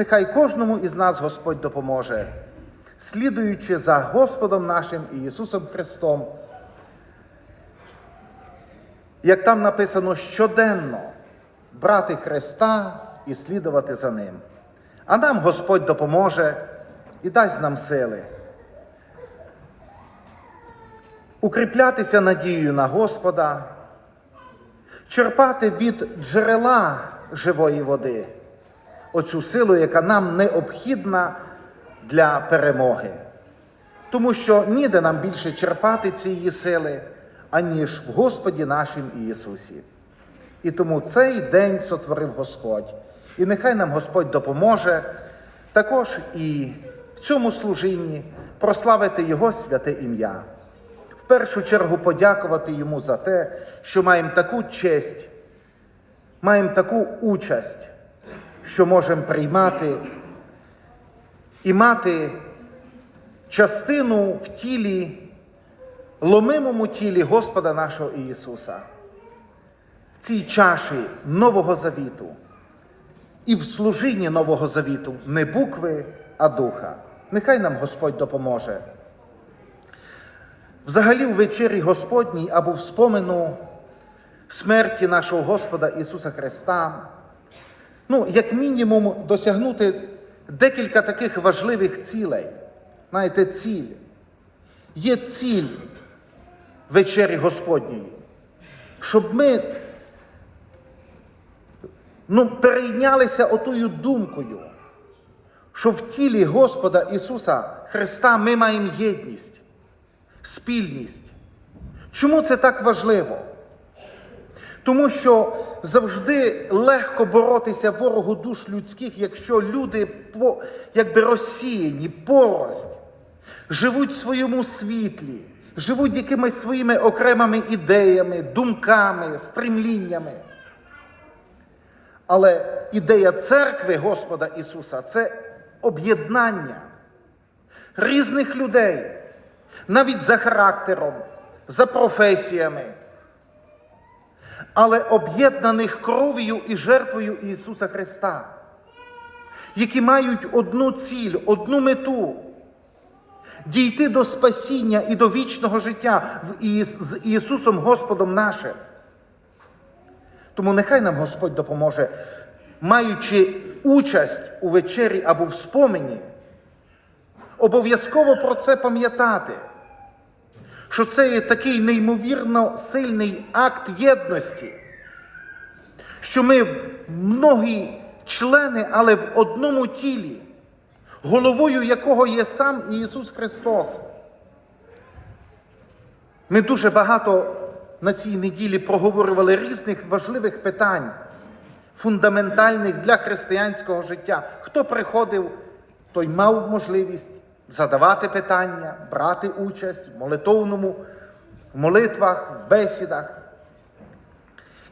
Нехай кожному із нас Господь допоможе, слідуючи за Господом нашим Ісусом Христом. Як там написано, щоденно брати Христа і слідувати за Ним. А нам Господь допоможе і дасть нам сили. Укріплятися надією на Господа, черпати від джерела живої води оцю силу, яка нам необхідна для перемоги. Тому що ніде нам більше черпати цієї сили, аніж в Господі нашим Ісусі. І тому цей день сотворив Господь. І нехай нам Господь допоможе також і в цьому служінні прославити Його святе ім'я. В першу чергу подякувати Йому за те, що маємо таку честь, маємо таку участь, що можемо приймати і мати частину в тілі, ломимому тілі Господа нашого Ісуса, в цій чаші Нового Завіту і в служінні Нового Завіту не букви, а духа. Нехай нам Господь допоможе. Взагалі, в вечері Господній або в спомину смерті нашого Господа Ісуса Христа, ну, як мінімум, досягнути декілька таких важливих цілей. Знаєте, ціль. Є ціль вечері Господньої, щоб ми ну, перейнялися отою думкою, що в тілі Господа Ісуса Христа ми маємо єдність, спільність. Чому це так важливо? Тому що завжди легко боротися ворогу душ людських, якщо люди якби розсіяні, порознь, живуть в своєму світлі, живуть якимись своїми окремими ідеями, думками, стремліннями. Але ідея церкви Господа Ісуса це об'єднання різних людей, навіть за характером, за професіями, але об'єднаних кров'ю і жертвою Ісуса Христа, які мають одну ціль, одну мету дійти до спасіння і до вічного життя з Ісусом Господом нашим. Тому нехай нам Господь допоможе, маючи участь у вечері або в спомені, обов'язково про це пам'ятати, що це є такий неймовірно сильний акт єдності, що ми многі члени, але в одному тілі, головою якого є сам Ісус Христос. Ми дуже багато на цій неділі проговорювали різних важливих питань, фундаментальних для християнського життя. Хто приходив, той мав можливість задавати питання, брати участь в молитовному, в молитвах, в бесідах.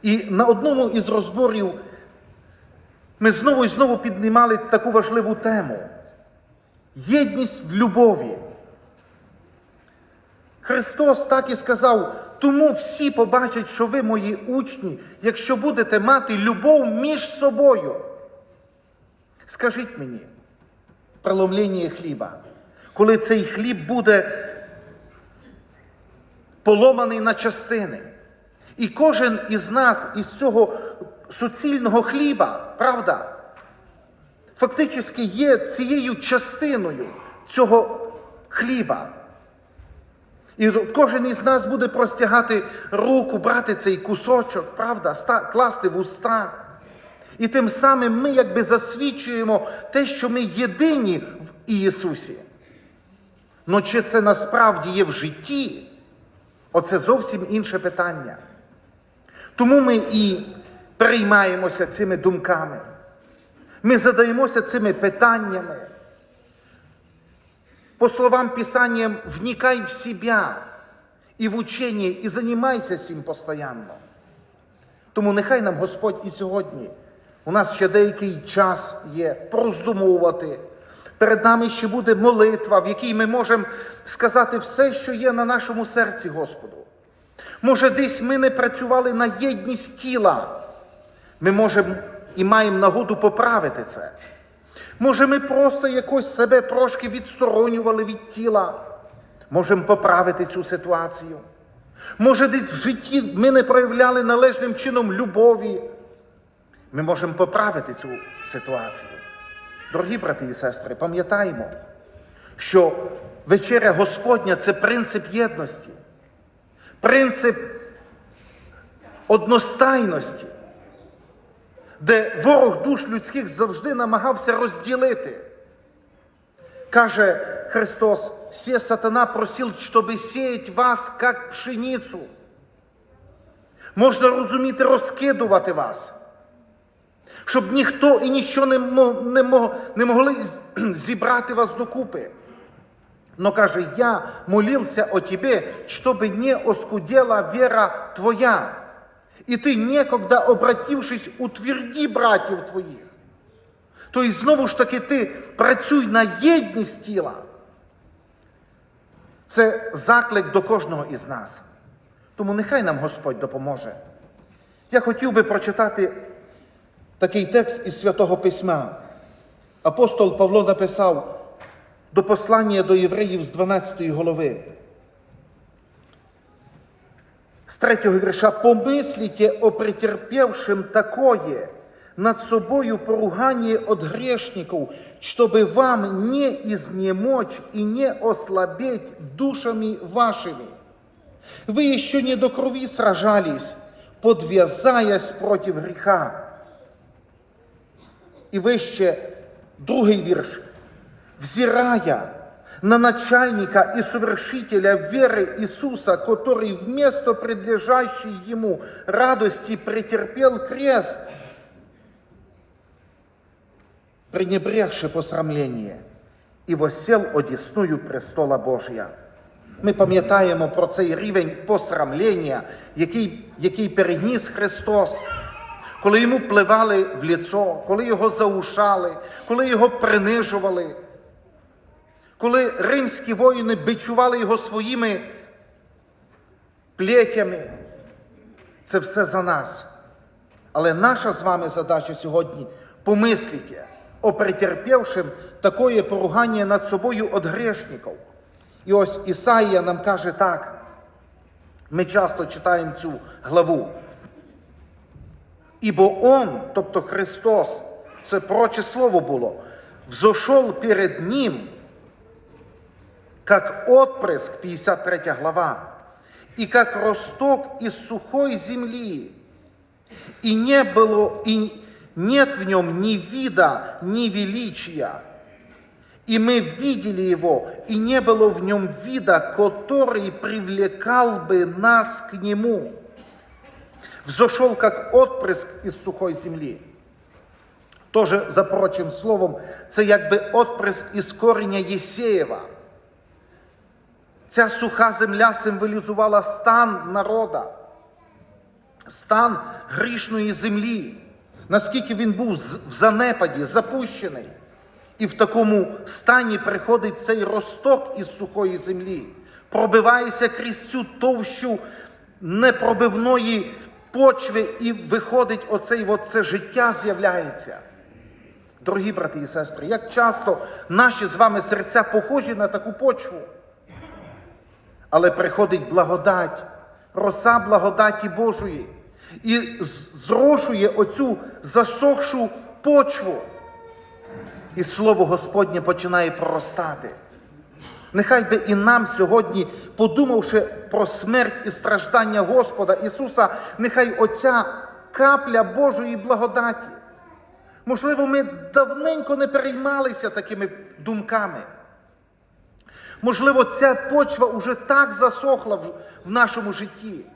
І на одному із розборів ми знову і знову піднімали таку важливу тему єдність в любові. Христос так і сказав, тому всі побачать, що ви мої учні, якщо будете мати любов між собою. Скажіть мені, преломлення хліба, коли цей хліб буде поломаний на частини, і кожен із нас із цього суцільного хліба, правда, фактично є цією частиною цього хліба. І кожен із нас буде простягати руку, брати цей кусочок, правда, класти в уста. І тим самим ми якби засвідчуємо те, що ми єдині в Ісусі. Ну чи це насправді є в житті? Оце зовсім інше питання. Тому ми і переймаємося цими думками. Ми задаємося цими питаннями. По словам Писания, вникай в себя і в учення, і займайся цим постійно. Тому нехай нам Господь і сьогодні, у нас ще деякий час є пороздумовувати. Перед нами ще буде молитва, в якій ми можемо сказати все, що є на нашому серці Господу. Може, десь ми не працювали на єдність тіла. Ми можемо і маємо нагоду поправити це. Може, ми просто якось себе трошки відсторонювали від тіла. Можемо поправити цю ситуацію. Може, десь в житті ми не проявляли належним чином любові. Ми можемо поправити цю ситуацію. Дорогі брати і сестри, пам'ятаємо, що вечеря Господня це принцип єдності, принцип одностайності, де ворог душ людських завжди намагався розділити. Каже Христос, «Се сатана просил, чтобы сеять вас, як пшеницю. Можна розуміти, розкидувати вас, щоб ніхто і ніщо не, не, мо- не могли зібрати вас докупи. Но каже, я молился о тебе, чтобы не оскудела вера твоя. И ты некогда, обратившись, утверди братів твоїх. Тобто, знову ж таки, ти працюй на єдність тіла. Це заклик до кожного із нас. Тому нехай нам Господь допоможе. Я хотів би прочитати такий текст із Святого Письма. Апостол Павло написав до послання до євреїв з 12 голови. З третього вірша помислите о претерпевшем такое над собою поругание от грешников, чтобы вам не изнемочь и не ослабеть душами вашими. Вы еще не до крови сражались, подвязаясь против греха. І вище другий вірш. Взирая на начальника и совершителя веры Иисуса, который вместо предлежащей ему радости претерпел крест, пренебрегши посрамление, і воссел одісною престола Божия. Ми пам'ятаємо про цей рівень посрамлення, який, який переніс Христос, коли йому пливали в ліцо, коли його заушали, коли його принижували, коли римські воїни бичували його своїми плетями. Це все за нас. Але наша з вами задача сьогодні помисліть о претерпівшим такое поругання над собою від грешників. І ось Ісаїя нам каже так. Ми часто читаємо цю главу. Ібо Он, тобто Христос, це проче слово було, взошел перед Ним, как отпрыск, 53 глава, и как росток из сухой земли, и не было, и нет в нем ни вида, ни величия. И мы видели его, и не было в нем вида, который привлекал бы нас к нему. Взошел, как отпрыск из сухой земли. Тоже за прочим словом, це якби отприск із коріння Єсеєва. Ця суха земля символізувала стан народа, стан грішної землі, наскільки він був в занепаді, запущений. І в такому стані приходить цей росток із сухої землі, пробивається крізь цю товщу непробивної почви, і виходить оцей от це життя з'являється. Дорогі брати і сестри, як часто наші з вами серця похожі на таку почву. Але приходить благодать, роса благодаті Божої і зрошує оцю засохшу почву. І слово Господнє починає проростати. Нехай би і нам сьогодні, подумавши про смерть і страждання Господа Ісуса, нехай оця капля Божої благодаті. Можливо, ми давненько не переймалися такими думками. Можливо, ця почва уже так засохла в, нашому житті.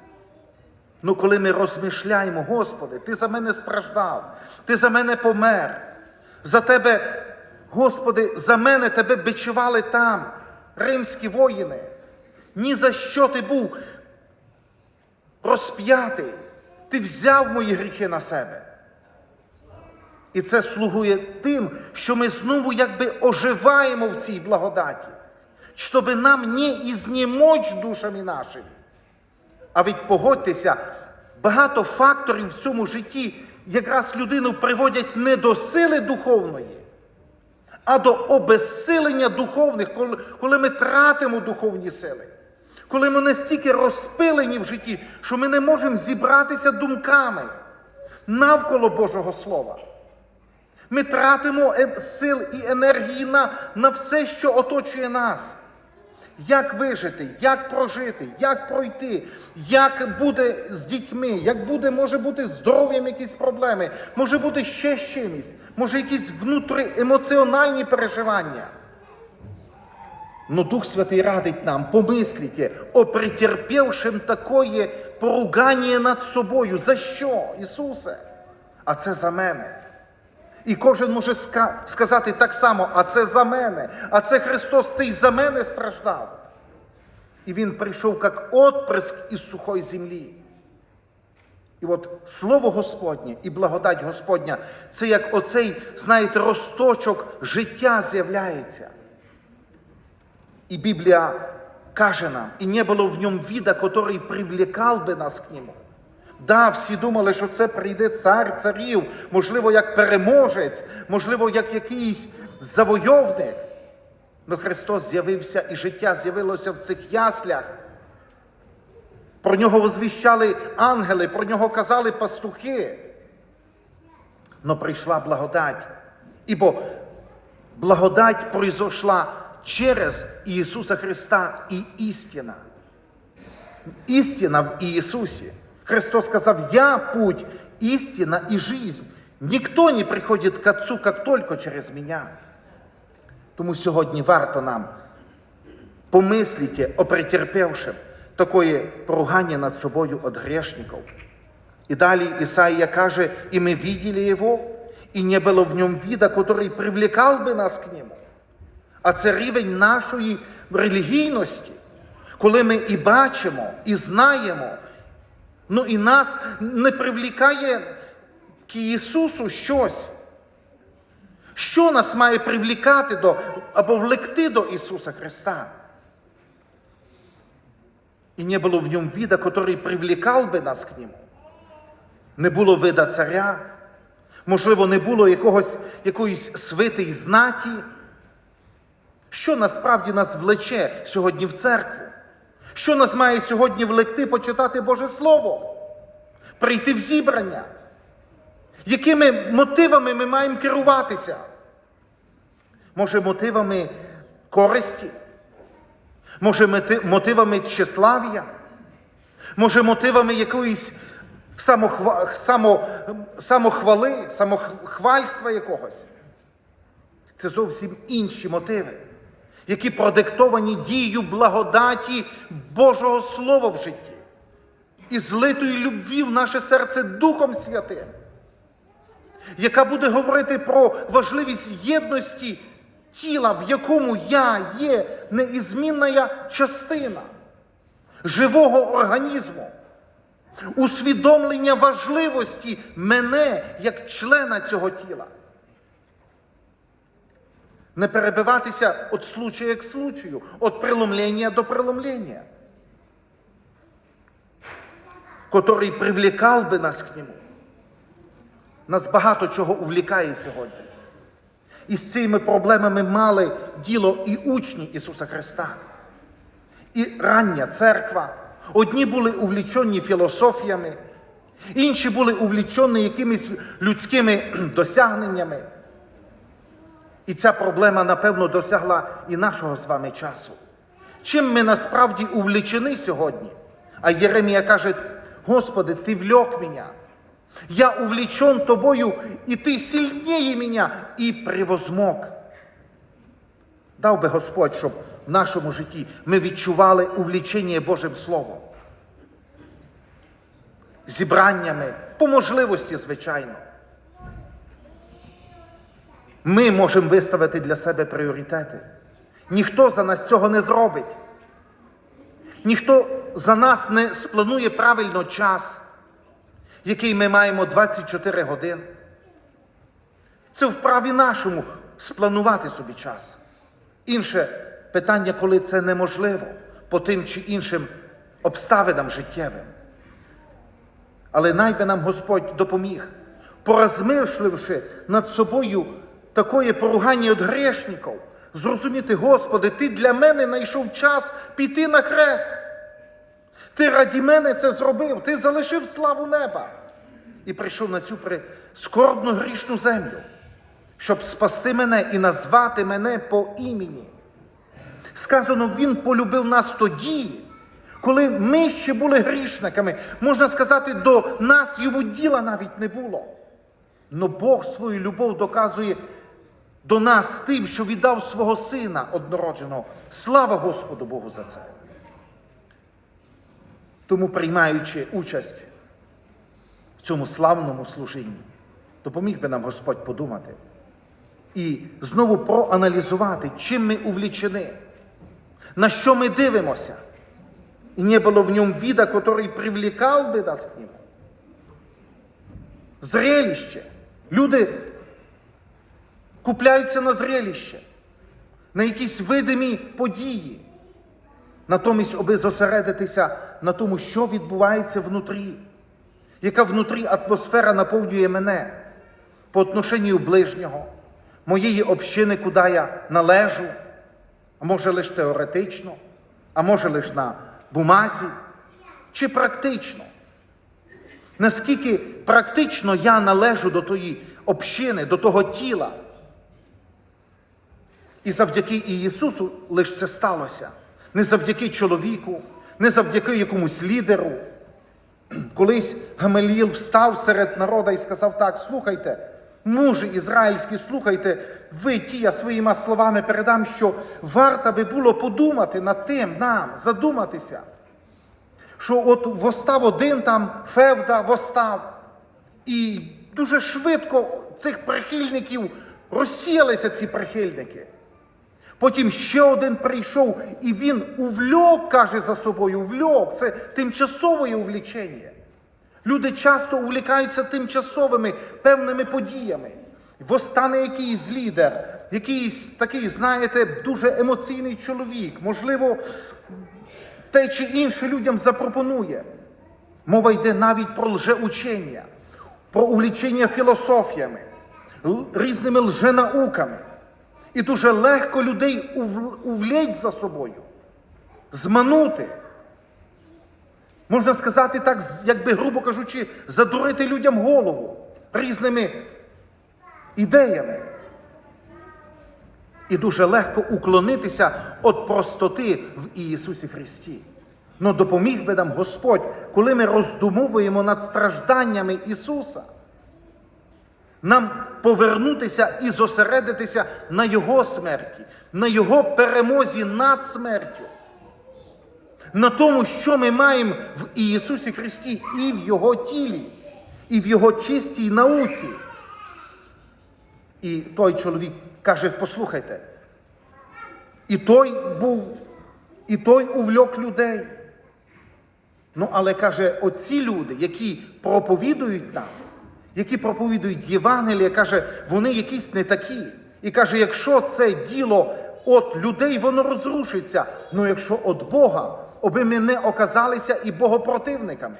Ну, коли ми розмишляємо, Господи, Ти за мене страждав, Ти за мене помер. За Тебе, Господи, за мене Тебе бичували там, римські воїни. Ні за що ти був розп'ятий. Ти взяв мої гріхи на себе. І це слугує тим, що ми знову якби оживаємо в цій благодаті, щоб нам не ізнімоч душами нашими. А ведь погодьтеся, багато факторів в цьому житті якраз людину приводять не до сили духовної, а до обезсилення духовних, коли, ми тратимо духовні сили, коли ми настільки розпилені в житті, що ми не можемо зібратися думками навколо Божого Слова. Ми тратимо е- сил і енергії на, на все, що оточує нас. Як вижити, як прожити, як пройти, як буде з дітьми, як буде, може бути здоров'ям якісь проблеми, може бути ще з чимось, може якісь внутріемоціональні переживання. Но Дух Святий радить нам, помислите, о претерпівшим такое поругання над собою. За що, Ісусе? А це за мене. І кожен може сказати так само, а це за мене, а це Христос, ти й за мене страждав. І Він прийшов як отприск із сухої землі. І от Слово Господнє і благодать Господня це як оцей, знаєте, росточок життя з'являється. І Біблія каже нам, і не було в ньому віда, який привлекав би нас к нему. Да, всі думали, що це прийде цар царів, можливо, як переможець, можливо, як якийсь завойовник. Но Христос з'явився і життя з'явилося в цих яслях. Про нього возвіщали ангели, про нього казали пастухи. Но прийшла благодать. Ібо благодать произошла через Ісуса Христа і істина. Істина в Ісусі. Христос сказав, я путь, истина и жизнь. Никто не приходит к Отцу, как только через меня. Тому сьогодні варто нам помислити о претерпевшим такое поругання над собою от грешників. І далі Ісаїя каже, і ми видели Його, і не було в ньому вида, который привлекал би нас к Нему. А це рівень нашої релігійності, коли ми і бачимо, і знаємо, ну і нас не привлікає к Ісусу щось. Що нас має привлікати до або влекти до Ісуса Христа? І не було в ньому вида, який привлікав би нас к Нему. Не було вида царя, можливо, не було якогось, якоїсь свити й знаті. Що насправді нас влече сьогодні в церкву? Що нас має сьогодні влекти почитати Боже Слово, прийти в зібрання? Якими мотивами ми маємо керуватися? Може, мотивами користі? Може, мотивами тщеслав'я? Може, мотивами якоїсь самохва... само... самохвали, самохвальства якогось? Це зовсім інші мотиви, які продиктовані дією благодаті Божого Слова в житті і злитої любві в наше серце Духом Святим, яка буде говорити про важливість єдності тіла, в якому я є неізмінна частина живого організму, усвідомлення важливості мене як члена цього тіла. Не перебиватися від случая к случаю, від преломлення до преломлення, который привлекал би нас к нему. Нас багато чого увлікає сьогодні. І з цими проблемами мали діло і учні Ісуса Христа, і рання церква. Одні були увлічені філософіями, інші були увлічені якимись людськими досягненнями. І ця проблема, напевно, досягла і нашого з вами часу. Чим ми насправді увлічені сьогодні? А Єремія каже: Господи, Ти влек мене. Я увлечен тобою, і ти сильнее меня, і превозмог. Дав би Господь, щоб в нашому житті ми відчували увлічення Божим Словом. Зібраннями, по можливості, звичайно. Ми можемо виставити для себе пріоритети. Ніхто за нас цього не зробить. Ніхто за нас не спланує правильно час, який ми маємо 24 години. Це в праві нашому спланувати собі час. Інше питання, коли це неможливо по тим чи іншим обставинам життєвим. Але найби нам Господь допоміг, порозмишливши над собою такое поругання від грешників, зрозуміти, Господи, Ти для мене знайшов час піти на хрест. Ти раді мене це зробив, ти залишив славу неба і прийшов на цю скорбну грішну землю, щоб спасти мене і назвати мене по імені. Сказано, Він полюбив нас тоді, коли ми ще були грішниками. Можна сказати, до нас йому діла навіть не було. Но Бог свою любов доказує до нас тим, що віддав свого Сина однородженого. Слава Господу Богу за це. Тому, приймаючи участь в цьому славному служінні, допоміг би нам Господь подумати і знову проаналізувати, чим ми увлічені, на що ми дивимося. І не було в ньому віда, який привлекав би нас к нему. Зрелище. Люди купляються на зрелище, на якісь видимі події. Натомість, аби зосередитися на тому, що відбувається внутрі, яка внутрі атмосфера наповнює мене по отношенню ближнього, моєї общини, куди я належу, а може лише теоретично, а може лише на бумазі, чи практично. Наскільки практично я належу до тої общини, до того тіла. І завдяки Ісусу лише це сталося. Не завдяки чоловіку, не завдяки якомусь лідеру. Колись Гамаліл встав серед народа і сказав так: слухайте, мужі ізраїльські, слухайте, ви ті, я своїми словами передам, що варто би було подумати над тим, нам, задуматися, що от востав один там Февда востав, і дуже швидко цих прихильників розсіялися ці прихильники. Потім ще один прийшов, і він увльок, каже за собою, увльок. Це тимчасове увлічення. Люди часто увлікаються тимчасовими певними подіями. Восстане якийсь лідер, якийсь такий, знаєте, дуже емоційний чоловік, можливо, те чи інше людям запропонує. Мова йде навіть про лжеучення, про увлічення філософіями, різними лженауками. І дуже легко людей увлечь за собою, зманути. Можна сказати так, якби, грубо кажучи, задурити людям голову різними ідеями. І дуже легко уклонитися від простоти в Ісусі Христі. Но допоміг би нам Господь, коли ми роздумовуємо над стражданнями Ісуса нам повернутися і зосередитися на Його смерті, на Його перемозі над смертю, на тому, що ми маємо в Ісусі Христі і в Його тілі, і в Його чистій науці. І той чоловік каже: послухайте, і той був, і той увльок людей. Ну, але каже, оці люди, які проповідують нам, які проповідують Євангелія, каже, вони якісь не такі. І каже, якщо це діло від людей, воно розрушиться. Ну якщо від Бога, аби ми не оказалися і богопротивниками.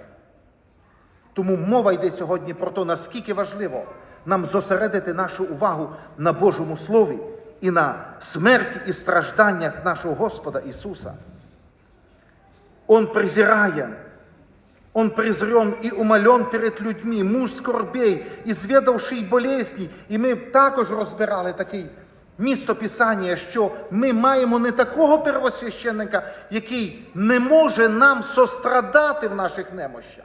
Тому мова йде сьогодні про те, наскільки важливо нам зосередити нашу увагу на Божому Слові і на смерті і стражданнях нашого Господа Ісуса. Он презирає Он презрен и умолен перед людьми, муж скорбей, ізвідавши болезні. І ми також розбирали такий місто Писання, що ми маємо не такого первосвященника, який не може нам сострадати в наших немощах.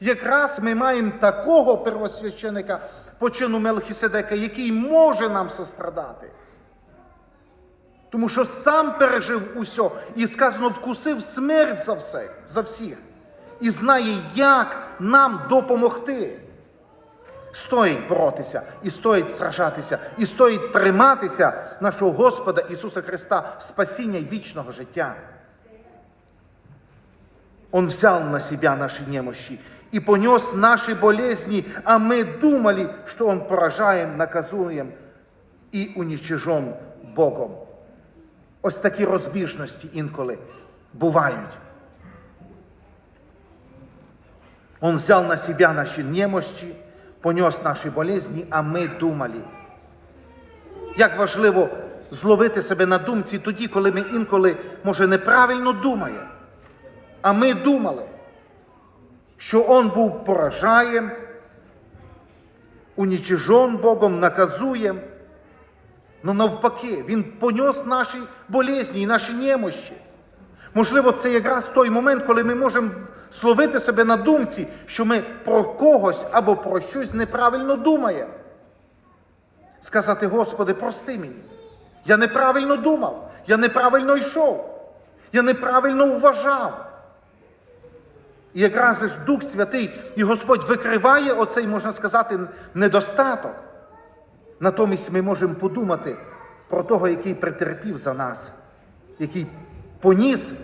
Якраз ми маємо такого первосвященика по чину Мелхіседека, який може нам сострадати. Тому що сам пережив усе і сказано, вкусив смерть за все, за всіх і знає, як нам допомогти. Стоїть боротися, і стоїть сражатися, і стоїть триматися нашого Господа Ісуса Христа, спасіння й вічного життя. Он взял на себя наши немощи и понес наши болезни, а мы думали, что Он поражаем, наказуем і уничижен Богом. Ось такі розбіжності інколи бувають. Он взял на себя наши немощи, понес наши болезни, а мы думали. як важливо зловити себе на думці тоді, коли ми інколи, може, неправильно думаємо. А ми думали, що Он був поражаєм, унічижен Богом, наказуєм. Ну навпаки, Він понес наші болезні і наші немощі. Можливо, це якраз той момент, коли ми можемо словити себе на думці, що ми про когось або про щось неправильно думаємо. Сказати, Господи, прости мені. Я неправильно думав, я неправильно йшов, я неправильно вважав. І якраз ж Дух Святий і Господь викриває оцей, можна сказати, недостаток. Натомість ми можемо подумати про того, який претерпів за нас, який поніс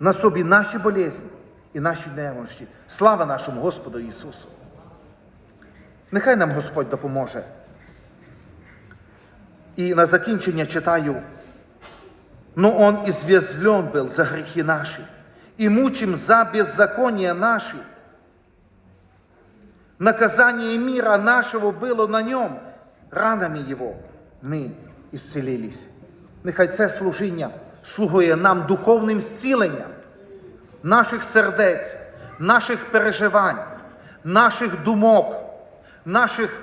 на собі наші болезні і наші немощі. Слава нашому Господу Ісусу! Нехай нам Господь допоможе. І на закінчення читаю, но Он извезлен был за грехи наши, и мучим за беззакония наши. Наказание мира нашего было на нем, ранами Его ми ісцелились. Нехай це служіння слугує нам духовним зціленням наших сердець, наших переживань, наших думок, наших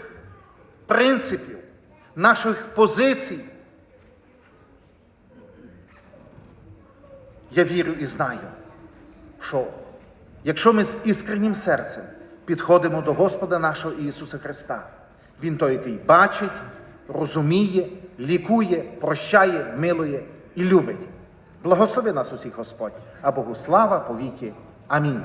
принципів, наших позицій. Я вірю і знаю, що якщо ми з іскреннім серцем підходимо до Господа нашого Ісуса Христа, Він той, який бачить, розуміє, лікує, прощає, милує і любить. Благослови нас усіх Господь, а Богу слава повіки. Амінь.